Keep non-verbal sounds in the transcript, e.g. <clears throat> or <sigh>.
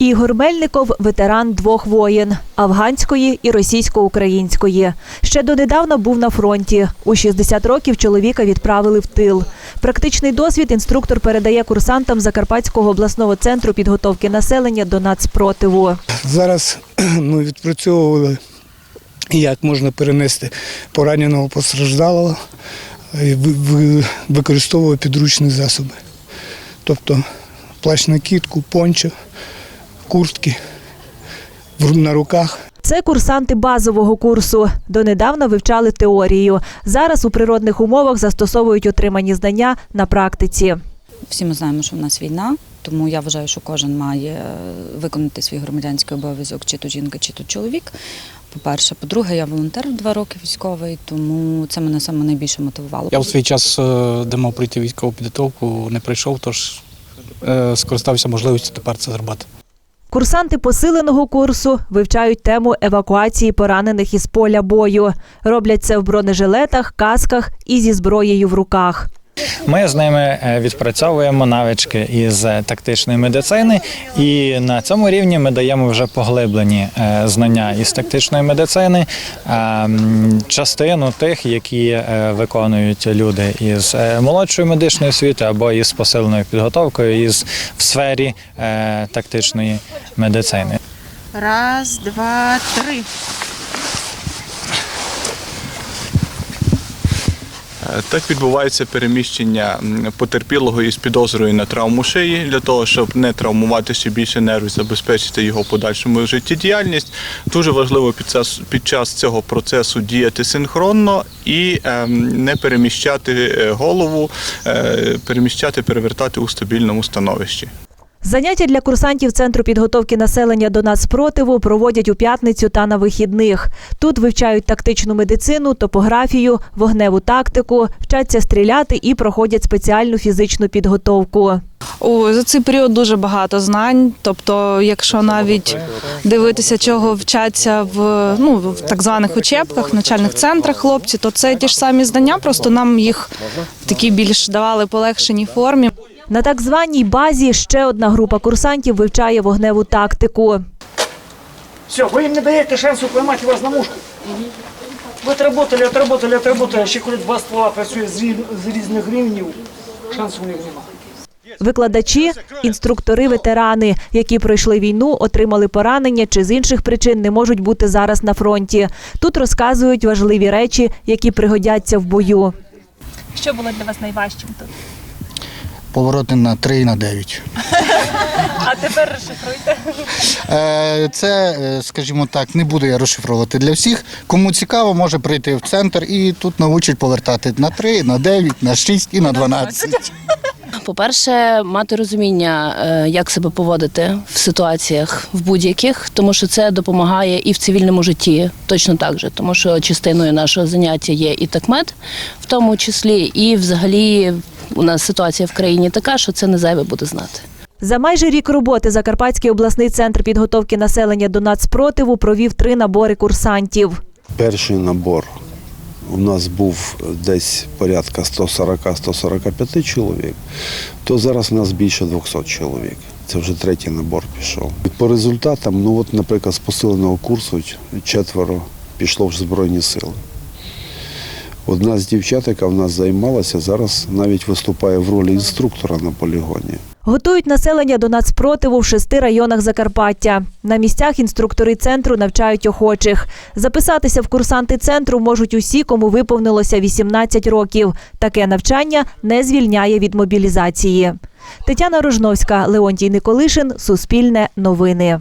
Ігор Мельников ветеран двох воєн афганської і російсько-української. Ще донедавна був на фронті. У 60 років чоловіка відправили в тил. Практичний досвід інструктор передає курсантам Закарпатського обласного центру підготовки населення до нацпротиву. Зараз <clears throat> ми відпрацьовували, як можна перенести пораненого постраждалого, ви- використовували підручні засоби. Тобто плащ накидку, пончо, куртки на руках. Це курсанти базового курсу. Донедавна вивчали теорію. Зараз у природних умовах застосовують отримані знання на практиці. Всі ми знаємо, що в нас війна, тому я вважаю, що кожен має е, виконати свій громадянський обов'язок, чи то жінка, чи то чоловік. По-перше, по-друге, я волонтер два роки військовий, тому це мене саме найбільше мотивувало. Я в свій час, е, де мав прийти військову підготовку, не прийшов, тож е, скористався можливістю тепер це зробити. Курсанти посиленого курсу вивчають тему евакуації поранених із поля бою. Роблять це в бронежилетах, касках і зі зброєю в руках. Ми з ними е, відпрацьовуємо навички із е, тактичної медицини, і на цьому рівні ми даємо вже поглиблені е, знання із тактичної медицини, частину тих, які виконують люди із молодшої медичної освіти або із посиленою підготовкою із в сфері тактичної медицини. Раз, два, три. Так відбувається переміщення потерпілого із підозрою на травму шиї для того, щоб не травмувати ще більше нервів, забезпечити його подальшому життєдіяльність. Дуже важливо під час, під час цього процесу діяти синхронно і ем, не переміщати е, голову, е, переміщати, перевертати у стабільному становищі. Заняття для курсантів Центру підготовки населення до нацпротиву проводять у п'ятницю та на вихідних. Тут вивчають тактичну медицину, топографію, вогневу тактику, вчаться стріляти і проходять спеціальну фізичну підготовку. О, за цей період дуже багато знань. Тобто, якщо навіть дивитися, чого вчаться в ну в так званих учебках, в навчальних центрах хлопці, то це ті ж самі знання, просто нам їх в такій більш давали полегшеній формі. На так званій базі ще одна група курсантів вивчає вогневу тактику. Все, вы им не даете шансу поймать вас на мушку. Ви отработали, отработали, отработали, ще коли два ствола працює з, з різних рівнів, шансу у них немає. Викладачі, інструктори, ветерани, які пройшли війну, отримали поранення чи з інших причин не можуть бути зараз на фронті. Тут розказують важливі речі, які пригодяться в бою. Що було для вас найважчим тут? Повороти на 3 і на 9. А тепер розшифруйте. Е, Це, е, скажімо так, не буду я розшифровувати для всіх. Кому цікаво, може прийти в центр і тут навчать повертати на 3, на 9, на 6 і на 12. По-перше, мати розуміння, е, як себе поводити в ситуаціях в будь-яких, тому що це допомагає і в цивільному житті точно так же, тому що частиною нашого заняття є і такмет, в тому числі, і взагалі у нас ситуація в країні така, що це не зайве буде знати. За майже рік роботи Закарпатський обласний центр підготовки населення до нацпротиву провів три набори курсантів. Перший набор у нас був десь порядка 140-145 чоловік, то зараз у нас більше 200 чоловік. Це вже третій набор пішов. По результатам, ну от, наприклад, з посиленого курсу четверо пішло в Збройні сили. Одна з дівчат, яка в нас займалася, зараз навіть виступає в ролі інструктора на полігоні. Готують населення до нацпротиву в шести районах Закарпаття. На місцях інструктори центру навчають охочих. Записатися в курсанти центру можуть усі, кому виповнилося 18 років. Таке навчання не звільняє від мобілізації. Тетяна Рожновська, Леонтій Николишин, Суспільне новини.